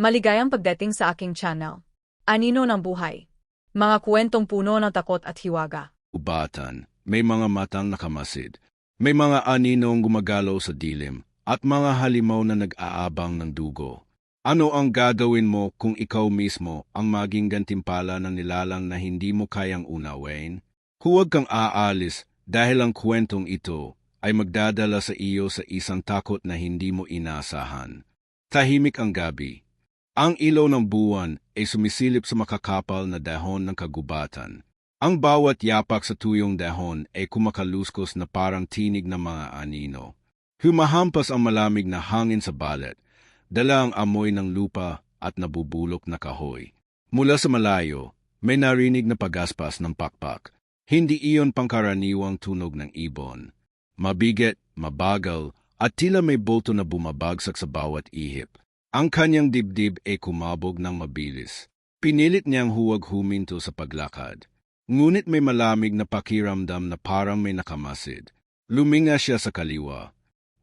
Maligayang pagdating sa aking channel. Anino ng buhay. Mga kwentong puno ng takot at hiwaga. ubatan, may mga matang nakamasid, may mga aninong gumagalaw sa dilim, at mga halimaw na nag-aabang ng dugo. Ano ang gagawin mo kung ikaw mismo ang maging gantimpala ng nilalang na hindi mo kayang unawin? Huwag kang aalis dahil ang kwentong ito ay magdadala sa iyo sa isang takot na hindi mo inasahan. Tahimik ang gabi. Ang ilaw ng buwan ay sumisilip sa makakapal na dahon ng kagubatan. Ang bawat yapak sa tuyong dahon ay kumakaluskos na parang tinig ng mga anino. Humahampas ang malamig na hangin sa balat, dala ang amoy ng lupa at nabubulok na kahoy. Mula sa malayo, may narinig na pagaspas ng pakpak. Hindi iyon pangkaraniwang tunog ng ibon. Mabigat, mabagal, at tila may bolto na bumabagsak sa bawat ihip. Ang kanyang dibdib ay kumabog ng mabilis. Pinilit niyang huwag huminto sa paglakad. Ngunit may malamig na pakiramdam na parang may nakamasid. Luminga siya sa kaliwa.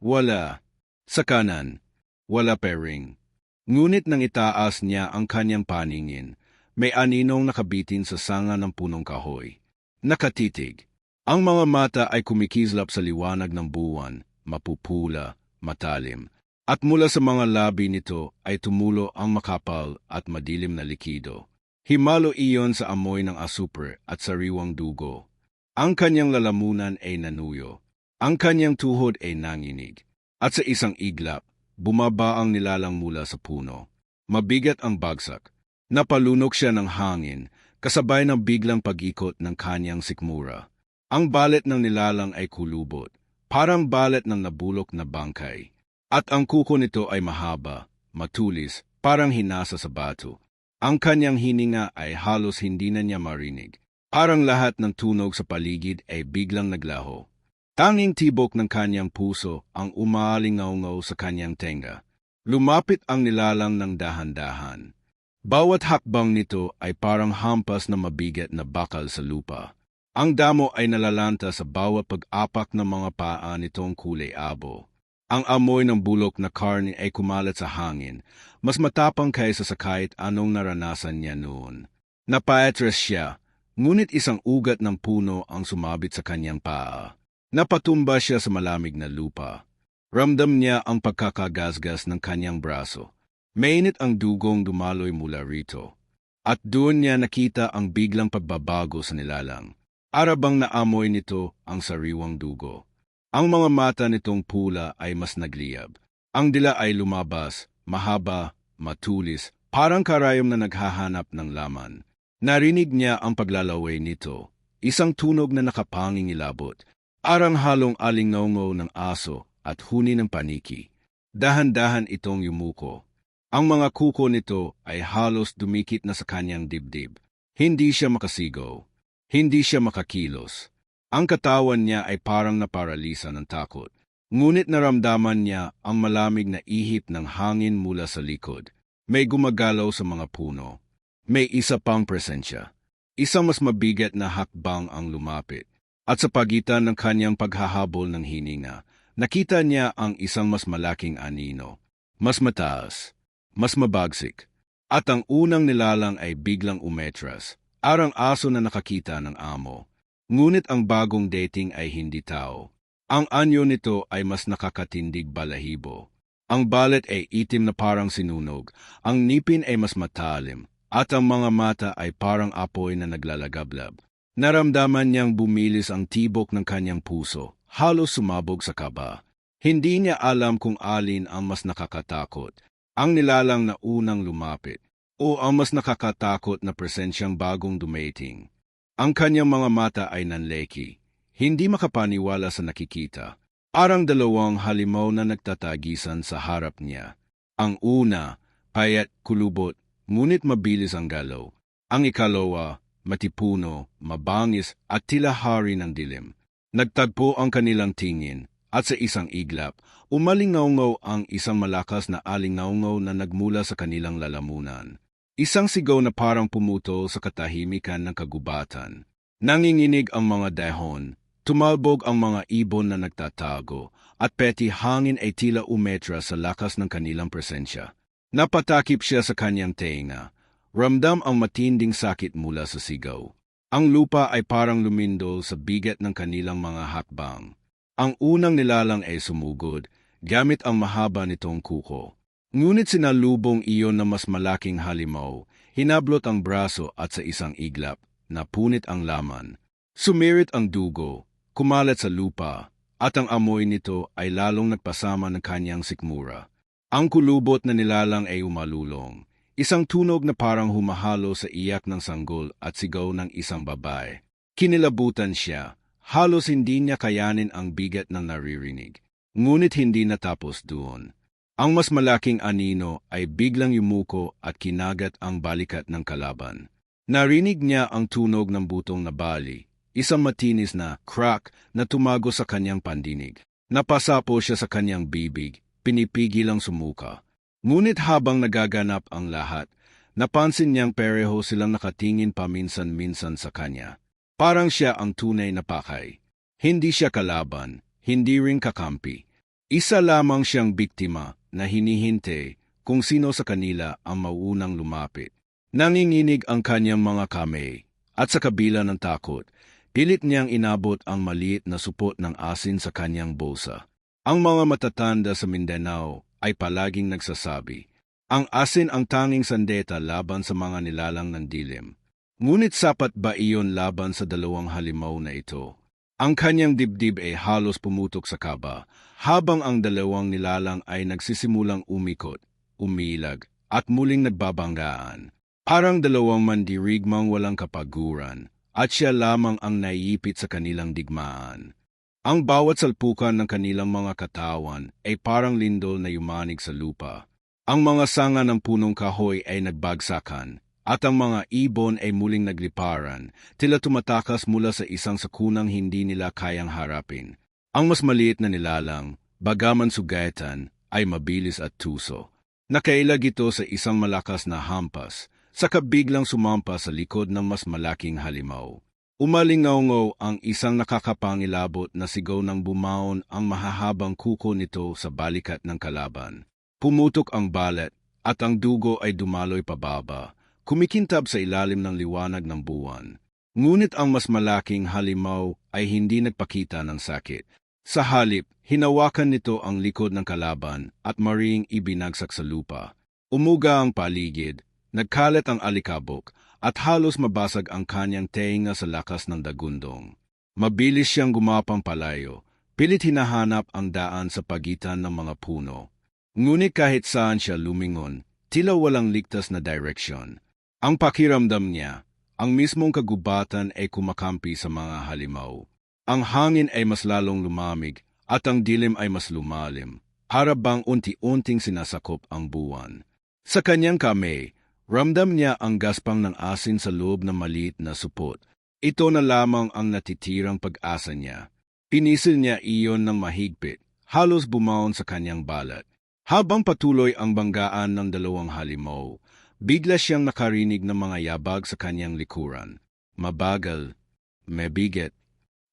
Wala. Sa kanan. Wala pering. Ngunit nang itaas niya ang kanyang paningin, may aninong nakabitin sa sanga ng punong kahoy. Nakatitig. Ang mga mata ay kumikislap sa liwanag ng buwan, mapupula, matalim, at mula sa mga labi nito ay tumulo ang makapal at madilim na likido. Himalo iyon sa amoy ng asupre at sariwang dugo. Ang kanyang lalamunan ay nanuyo. Ang kanyang tuhod ay nanginig. At sa isang iglap, bumaba ang nilalang mula sa puno. Mabigat ang bagsak. Napalunok siya ng hangin, kasabay ng biglang pag-ikot ng kanyang sikmura. Ang balet ng nilalang ay kulubot, parang balet ng nabulok na bangkay. At ang kuko nito ay mahaba, matulis, parang hinasa sa bato. Ang kanyang hininga ay halos hindi na niya marinig. Parang lahat ng tunog sa paligid ay biglang naglaho. Tanging tibok ng kanyang puso ang umaalingaw sa kanyang tenga. Lumapit ang nilalang ng dahan-dahan. Bawat hakbang nito ay parang hampas na mabigat na bakal sa lupa. Ang damo ay nalalanta sa bawat pag-apak ng mga paa nitong kulay abo. Ang amoy ng bulok na karne ay kumalat sa hangin, mas matapang kaysa sa kahit anong naranasan niya noon. Napaetres siya, ngunit isang ugat ng puno ang sumabit sa kanyang paa. Napatumba siya sa malamig na lupa. Ramdam niya ang pagkakagasgas ng kanyang braso. Mainit ang dugong dumaloy mula rito. At doon niya nakita ang biglang pagbabago sa nilalang. Arabang naamoy nito ang sariwang dugo. Ang mga mata nitong pula ay mas nagliyab. Ang dila ay lumabas, mahaba, matulis, parang karayom na naghahanap ng laman. Narinig niya ang paglalaway nito, isang tunog na nakapanging ilabot, arang halong alingaungaw ng aso at huni ng paniki. Dahan-dahan itong yumuko. Ang mga kuko nito ay halos dumikit na sa kanyang dibdib. Hindi siya makasigaw. Hindi siya makakilos. Ang katawan niya ay parang naparalisa ng takot. Ngunit naramdaman niya ang malamig na ihip ng hangin mula sa likod. May gumagalaw sa mga puno. May isa pang presensya. Isang mas mabigat na hakbang ang lumapit. At sa pagitan ng kanyang paghahabol ng hininga, nakita niya ang isang mas malaking anino. Mas mataas, mas mabagsik. At ang unang nilalang ay biglang umetras, arang aso na nakakita ng amo. Ngunit ang bagong dating ay hindi tao. Ang anyo nito ay mas nakakatindig balahibo. Ang balet ay itim na parang sinunog, ang nipin ay mas matalim, at ang mga mata ay parang apoy na naglalagablab. Naramdaman niyang bumilis ang tibok ng kanyang puso, halos sumabog sa kaba. Hindi niya alam kung alin ang mas nakakatakot, ang nilalang na unang lumapit, o ang mas nakakatakot na presensyang bagong dumating. Ang kanyang mga mata ay nanleki, hindi makapaniwala sa nakikita. Arang dalawang halimaw na nagtatagisan sa harap niya. Ang una, payat kulubot, ngunit mabilis ang galaw. Ang ikalawa, matipuno, mabangis at tila hari ng dilim. Nagtagpo ang kanilang tingin at sa isang iglap, umalingaungaw ang isang malakas na alingaungaw na nagmula sa kanilang lalamunan. Isang sigaw na parang pumuto sa katahimikan ng kagubatan. Nanginginig ang mga dahon, tumalbog ang mga ibon na nagtatago, at peti hangin ay tila umetra sa lakas ng kanilang presensya. Napatakip siya sa kanyang tenga. Ramdam ang matinding sakit mula sa sigaw. Ang lupa ay parang lumindol sa bigat ng kanilang mga hakbang. Ang unang nilalang ay sumugod, gamit ang mahaba nitong kuko. Ngunit sinalubong iyon na mas malaking halimaw, hinablot ang braso at sa isang iglap, napunit ang laman. Sumirit ang dugo, kumalat sa lupa, at ang amoy nito ay lalong nagpasama ng kanyang sikmura. Ang kulubot na nilalang ay umalulong, isang tunog na parang humahalo sa iyak ng sanggol at sigaw ng isang babae. Kinilabutan siya, halos hindi niya kayanin ang bigat ng naririnig. Ngunit hindi natapos doon. Ang mas malaking anino ay biglang yumuko at kinagat ang balikat ng kalaban. Narinig niya ang tunog ng butong na bali, isang matinis na crack na tumago sa kanyang pandinig. Napasapo siya sa kanyang bibig, pinipigil ang sumuka. Ngunit habang nagaganap ang lahat, napansin niyang pareho silang nakatingin paminsan-minsan sa kanya. Parang siya ang tunay na pakay. Hindi siya kalaban, hindi rin kakampi. Isa lamang siyang biktima na hinihinte kung sino sa kanila ang mauunang lumapit. Nanginginig ang kanyang mga kamay, at sa kabila ng takot, pilit niyang inabot ang maliit na supot ng asin sa kanyang bulsa. Ang mga matatanda sa Mindanao ay palaging nagsasabi, ang asin ang tanging sandeta laban sa mga nilalang ng dilim. Ngunit sapat ba iyon laban sa dalawang halimaw na ito? Ang kanyang dibdib ay halos pumutok sa kaba, habang ang dalawang nilalang ay nagsisimulang umikot, umilag, at muling nagbabanggaan. Parang dalawang mandirigmang walang kapaguran, at siya lamang ang naipit sa kanilang digmaan. Ang bawat salpukan ng kanilang mga katawan ay parang lindol na yumanig sa lupa. Ang mga sanga ng punong kahoy ay nagbagsakan, at ang mga ibon ay muling nagliparan, tila tumatakas mula sa isang sakunang hindi nila kayang harapin. Ang mas maliit na nilalang, bagaman sugatan, ay mabilis at tuso. Nakailag ito sa isang malakas na hampas, saka biglang sumampa sa likod ng mas malaking halimaw. Umalingaw ang isang nakakapangilabot na sigaw ng bumaon ang mahahabang kuko nito sa balikat ng kalaban. Pumutok ang balat at ang dugo ay dumaloy pababa, kumikintab sa ilalim ng liwanag ng buwan. Ngunit ang mas malaking halimaw ay hindi nagpakita ng sakit. Sa halip, hinawakan nito ang likod ng kalaban at maring ibinagsak sa lupa. Umuga ang paligid, nagkalat ang alikabok, at halos mabasag ang kanyang tenga sa lakas ng dagundong. Mabilis siyang gumapang palayo, pilit hinahanap ang daan sa pagitan ng mga puno. Ngunit kahit saan siya lumingon, tila walang ligtas na direksyon. Ang pakiramdam niya, ang mismong kagubatan ay kumakampi sa mga halimaw. Ang hangin ay mas lalong lumamig at ang dilim ay mas lumalim, para bang unti-unting sinasakop ang buwan. Sa kanyang kamay, Ramdam niya ang gaspang ng asin sa loob ng maliit na supot. Ito na lamang ang natitirang pag-asa niya. Pinisil niya iyon ng mahigpit, halos bumaon sa kanyang balat. Habang patuloy ang banggaan ng dalawang halimaw, bigla siyang nakarinig ng mga yabag sa kanyang likuran. Mabagal, mabigat,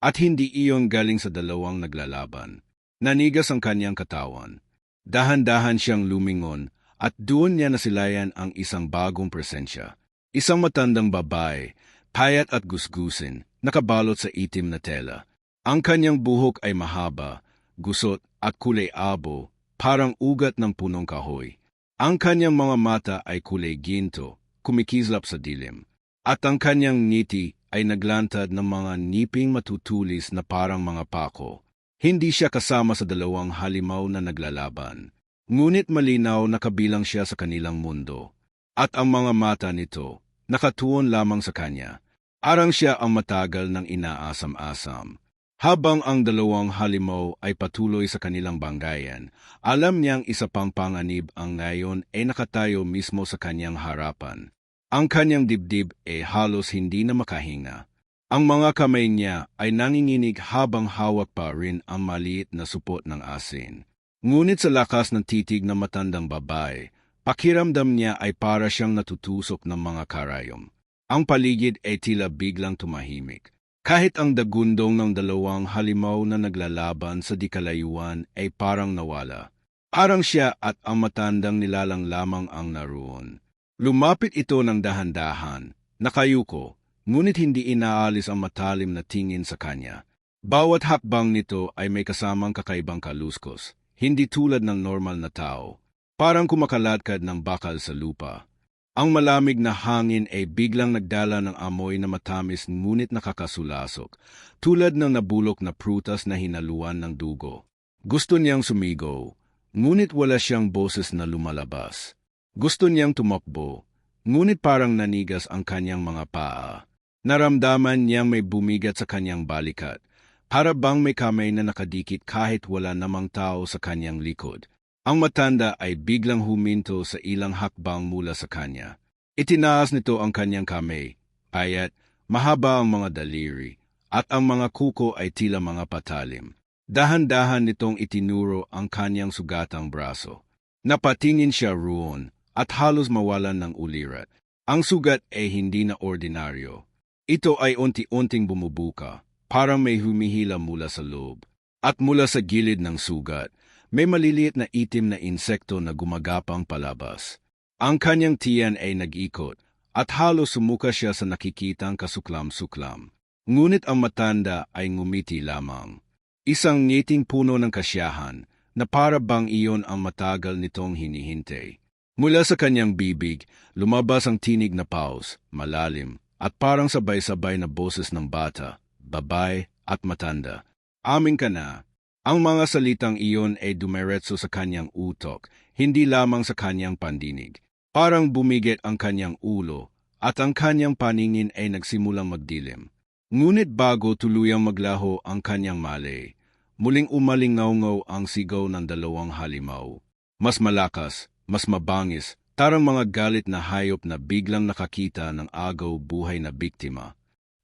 at hindi iyon galing sa dalawang naglalaban. Nanigas ang kanyang katawan. Dahan-dahan siyang lumingon at doon niya nasilayan ang isang bagong presensya. Isang matandang babae, payat at gusgusin, nakabalot sa itim na tela. Ang kanyang buhok ay mahaba, gusot at kulay abo, parang ugat ng punong kahoy. Ang kanyang mga mata ay kulay ginto, kumikislap sa dilim. At ang kanyang ngiti ay naglantad ng mga niping matutulis na parang mga pako. Hindi siya kasama sa dalawang halimaw na naglalaban. Ngunit malinaw na kabilang siya sa kanilang mundo, at ang mga mata nito nakatuon lamang sa kanya. Arang siya ang matagal ng inaasam-asam. Habang ang dalawang halimaw ay patuloy sa kanilang banggayan, alam niyang isa pang panganib ang ngayon ay nakatayo mismo sa kanyang harapan. Ang kanyang dibdib ay halos hindi na makahinga. Ang mga kamay niya ay nanginginig habang hawak pa rin ang maliit na supot ng asin. Ngunit sa lakas ng titig ng matandang babae, pakiramdam niya ay para siyang natutusok ng mga karayom. Ang paligid ay tila biglang tumahimik. Kahit ang dagundong ng dalawang halimaw na naglalaban sa dikalayuan ay parang nawala. Parang siya at ang matandang nilalang lamang ang naroon. Lumapit ito ng dahan-dahan, nakayuko, ngunit hindi inaalis ang matalim na tingin sa kanya. Bawat hakbang nito ay may kasamang kakaibang kaluskos, hindi tulad ng normal na tao. Parang kumakaladkad ng bakal sa lupa. Ang malamig na hangin ay biglang nagdala ng amoy na matamis ngunit nakakasulasok, tulad ng nabulok na prutas na hinaluan ng dugo. Gusto niyang sumigaw, ngunit wala siyang boses na lumalabas. Gusto niyang tumakbo, ngunit parang nanigas ang kanyang mga paa. Naramdaman niyang may bumigat sa kanyang balikat, para bang may kamay na nakadikit kahit wala namang tao sa kanyang likod. Ang matanda ay biglang huminto sa ilang hakbang mula sa kanya. Itinaas nito ang kanyang kamay, payat, mahaba ang mga daliri, at ang mga kuko ay tila mga patalim. Dahan-dahan nitong itinuro ang kanyang sugatang braso. Napatingin siya roon at halos mawalan ng ulirat. Ang sugat ay hindi na ordinaryo. Ito ay unti-unting bumubuka, parang may humihila mula sa loob. At mula sa gilid ng sugat, may maliliit na itim na insekto na gumagapang palabas. Ang kanyang tiyan ay nag-ikot at halos sumuka siya sa nakikitang kasuklam-suklam. Ngunit ang matanda ay ngumiti lamang. Isang ngiting puno ng kasyahan na para bang iyon ang matagal nitong hinihintay. Mula sa kanyang bibig, lumabas ang tinig na pause, malalim, at parang sabay-sabay na boses ng bata, babae at matanda. Amin ka na, ang mga salitang iyon ay dumiretso sa kanyang utok, hindi lamang sa kanyang pandinig. Parang bumigit ang kanyang ulo at ang kanyang paningin ay nagsimulang magdilim. Ngunit bago tuluyang maglaho ang kanyang malay, muling umalingaw ang sigaw ng dalawang halimaw. Mas malakas, mas mabangis, tarang mga galit na hayop na biglang nakakita ng agaw buhay na biktima.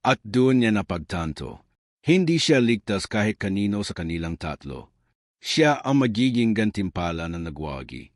At doon niya napagtanto hindi siya ligtas kahit kanino sa kanilang tatlo. Siya ang magiging gantimpala na nagwagi.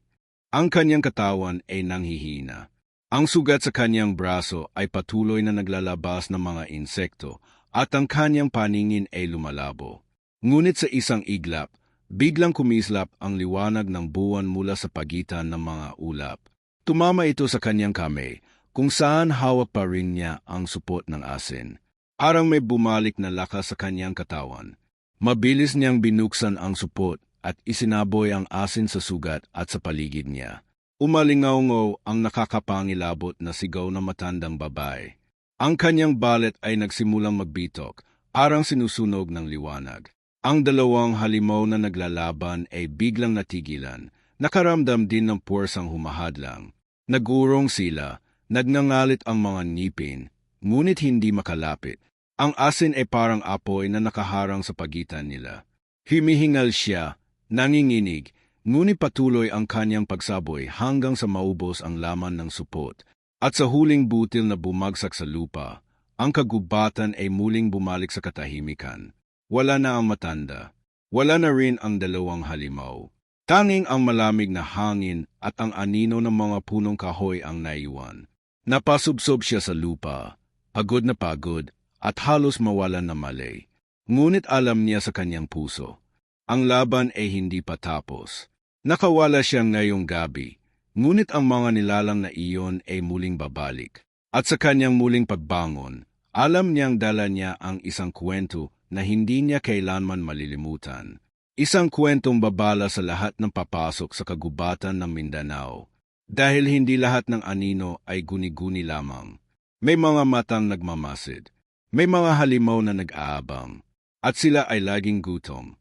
Ang kanyang katawan ay nanghihina. Ang sugat sa kanyang braso ay patuloy na naglalabas ng mga insekto at ang kanyang paningin ay lumalabo. Ngunit sa isang iglap, biglang kumislap ang liwanag ng buwan mula sa pagitan ng mga ulap. Tumama ito sa kanyang kamay, kung saan hawak pa rin niya ang supot ng asin. Parang may bumalik na lakas sa kanyang katawan. Mabilis niyang binuksan ang supot at isinaboy ang asin sa sugat at sa paligid niya. Umalingaw ang nakakapangilabot na sigaw ng matandang babae. Ang kanyang balet ay nagsimulang magbitok, parang sinusunog ng liwanag. Ang dalawang halimaw na naglalaban ay biglang natigilan, nakaramdam din ng puwersang humahadlang. Nagurong sila, nagnangalit ang mga ngipin, ngunit hindi makalapit. Ang asin ay parang apoy na nakaharang sa pagitan nila. Himihingal siya, nanginginig, ngunit patuloy ang kanyang pagsaboy hanggang sa maubos ang laman ng supot. At sa huling butil na bumagsak sa lupa, ang kagubatan ay muling bumalik sa katahimikan. Wala na ang matanda. Wala na rin ang dalawang halimaw. Tanging ang malamig na hangin at ang anino ng mga punong kahoy ang naiwan. Napasubsob siya sa lupa, pagod na pagod, at halos mawalan na malay. Ngunit alam niya sa kanyang puso, ang laban ay hindi pa tapos. Nakawala siya ngayong gabi, ngunit ang mga nilalang na iyon ay muling babalik. At sa kanyang muling pagbangon, alam niyang dala niya ang isang kwento na hindi niya kailanman malilimutan. Isang kwentong babala sa lahat ng papasok sa kagubatan ng Mindanao. Dahil hindi lahat ng anino ay guni-guni lamang. May mga matang nagmamasid. May mga halimaw na nag-aabang, at sila ay laging gutom.